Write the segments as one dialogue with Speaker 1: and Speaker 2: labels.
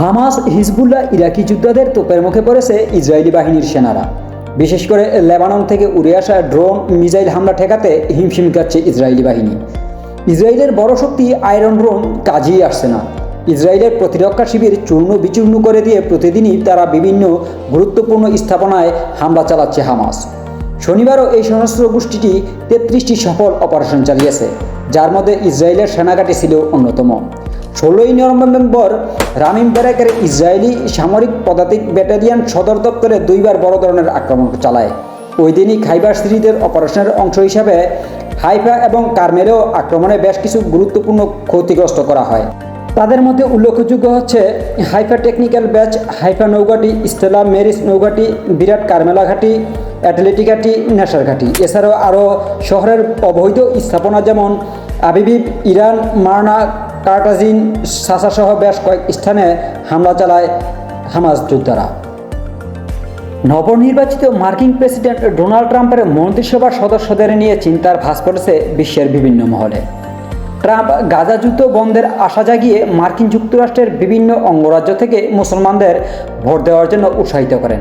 Speaker 1: Hamas, Hezbollah, ইরাকি যোদ্ধাদের তোপের মুখে পড়েছে ইসরায়েলি বাহিনীর সেনারা। বিশেষ করে লেবানন থেকে উড়ে আসা ড্রোন, মিসাইল হামলা ঠেকাতে হিমশিম খাচ্ছে ইসরায়েলি বাহিনী। ইসরায়েলের বড় শক্তি আয়রন ড্রোন কাজেই আসছে না। ইসরায়েলের প্রতিরক্ষা শিবির চূর্ণ বিচূর্ণ করে দিয়ে প্রতিদিনই তারা বিভিন্ন গুরুত্বপূর্ণ স্থাপনায় হামলা চালাচ্ছে হামাস। শনিবারও এই সশস্ত্র গোষ্ঠীটি তেত্রিশটি সফল অপারেশন চালিয়েছে, যার মধ্যে ইসরায়েলের সেনাঘাটি ছিল অন্যতম। ষোলোই নভেম্বর রামিম ব্যারাকের ইসরায়েলি সামরিক পদাতিক ব্যাটালিয়ান সদর দপ্তরে দুইবার বড় ধরনের আক্রমণ চালায়। ওই দিনই খাইবার সিরিজের অপারেশনের অংশ হিসাবে হাইফা এবং কার্মেলেও আক্রমণে বেশ কিছু গুরুত্বপূর্ণ ক্ষতিগ্রস্ত করা হয়। তাদের মধ্যে উল্লেখযোগ্য হচ্ছে হাইফা টেকনিক্যাল ব্যাচ, হাইফা নৌঘাটি, স্টেলা মেরিস নৌঘাটি, বিরাট কারমেলা ঘাটি অ্যাথলেটিক ঘাটি নেশার ঘাটি। এছাড়াও আরও শহরের অবৈধ স্থাপনা যেমন আবিবিব, ইরান, মারনা কার্টাজিন সাসাসহ বেশ কয়েক স্থানে হামলা চালায় হামাজ যোদ্ধারা নবনির্বাচিত মার্কিন প্রেসিডেন্ট ডোনাল্ড ট্রাম্পের মন্ত্রিসভার সদস্যদের নিয়ে চিন্তার ভাস পড়েছে বিশ্বের বিভিন্ন মহলে। ট্রাম্প গাজা যুদ্ধ বন্ধের আশা জাগিয়ে মার্কিন যুক্তরাষ্ট্রের বিভিন্ন অঙ্গরাজ্য থেকে মুসলমানদের ভোট দেওয়ার জন্য উৎসাহিত করেন।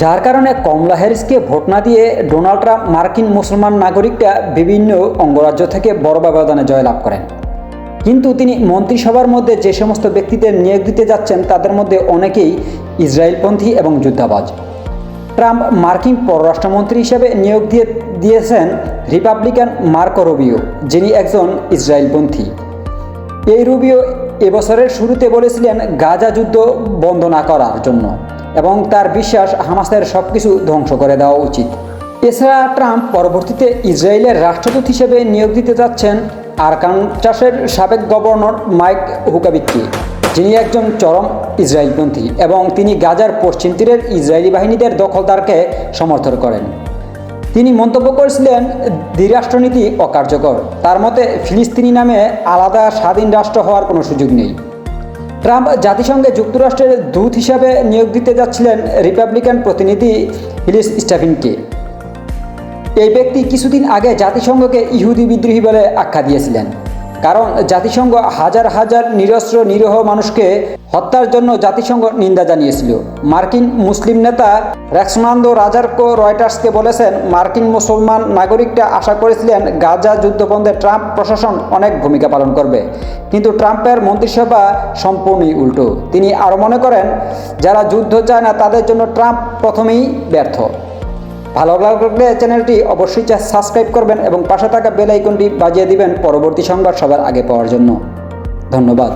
Speaker 1: যার কারণে কমলা হ্যারিসকে ভোট না দিয়ে ডোনাল্ড ট্রাম্প মার্কিন মুসলমান নাগরিকরা বিভিন্ন অঙ্গরাজ্য থেকে বড় ব্যবধানে জয়লাভ করেন। কিন্তু তিনি মন্ত্রিসভার মধ্যে যে সমস্ত ব্যক্তিদের নিয়োগ দিতে যাচ্ছেন, তাদের মধ্যে অনেকেই ইসরায়েলপন্থী এবং যুদ্ধাবাজ। ট্রাম্প মার্কিন পররাষ্ট্রমন্ত্রী হিসেবে নিয়োগ দিয়ে দিয়েছেন রিপাবলিকান মার্কো রুবিও, যিনি একজন ইসরায়েলপন্থী। এই রুবিও এবছরের শুরুতে বলেছিলেন, গাজা যুদ্ধ বন্ধ না করার জন্য এবং তার বিশ্বাস হামাসের সব কিছু ধ্বংস করে দেওয়া উচিত। এছাড়া ট্রাম্প পরবর্তীতে ইসরায়েলের রাষ্ট্রদূত হিসেবে নিয়োগ দিতে যাচ্ছেন আরকানচাসের সাবেক গভর্নর মাইক হুকাবিককে, যিনি একজন চরম ইসরায়েলপন্থী এবং তিনি গাজার পশ্চিম তীরের ইসরায়েলি বাহিনীদের দখলদারকে সমর্থন করেন। তিনি মন্তব্য করেছিলেন, দ্বিরাষ্ট্রনীতি অকার্যকর। তার মতে, ফিলিস্তিনি নামে আলাদা স্বাধীন রাষ্ট্র হওয়ার কোনো সুযোগ নেই। ট্রাম্প জাতিসংঘে যুক্তরাষ্ট্রের দূত হিসাবে নিয়োগ দিতে যাচ্ছিলেন রিপাবলিকান প্রতিনিধি হিলিস স্টাফিনকে এই ব্যক্তি কিছুদিন আগে জাতিসংঘকে ইহুদি বিদ্রোহী বলে আখ্যা দিয়েছিলেন। কারণ জাতিসংঘ হাজার হাজার নিরস্ত্র নিরহ মানুষকে হত্যার জন্য জাতিসংঘ নিন্দা জানিয়েছিল। মার্কিন মুসলিম নেতা রেক্সমান্দো রাজারকো রয়টার্সকে বলেছেন, মার্কিন মুসলমান নাগরিকরা আশা করেছিলেন গাজা যুদ্ধবন্ধে ট্রাম্প প্রশাসন অনেক ভূমিকা পালন করবে। কিন্তু ট্রাম্পের মন্ত্রিসভা সম্পূর্ণই উল্টো। তিনি আরও মনে করেন, যারা যুদ্ধ চায় না তাদের জন্য ট্রাম্প প্রথমেই ব্যর্থ। ভালো লাগলে চ্যানেলটি অবশ্যই সাবস্ক্রাইব করবেন এবং পাশে থাকা বেল আইকনটি বাজিয়ে দিবেন পরবর্তী সংবাদ সবার আগে পাওয়ার জন্য। ধন্যবাদ।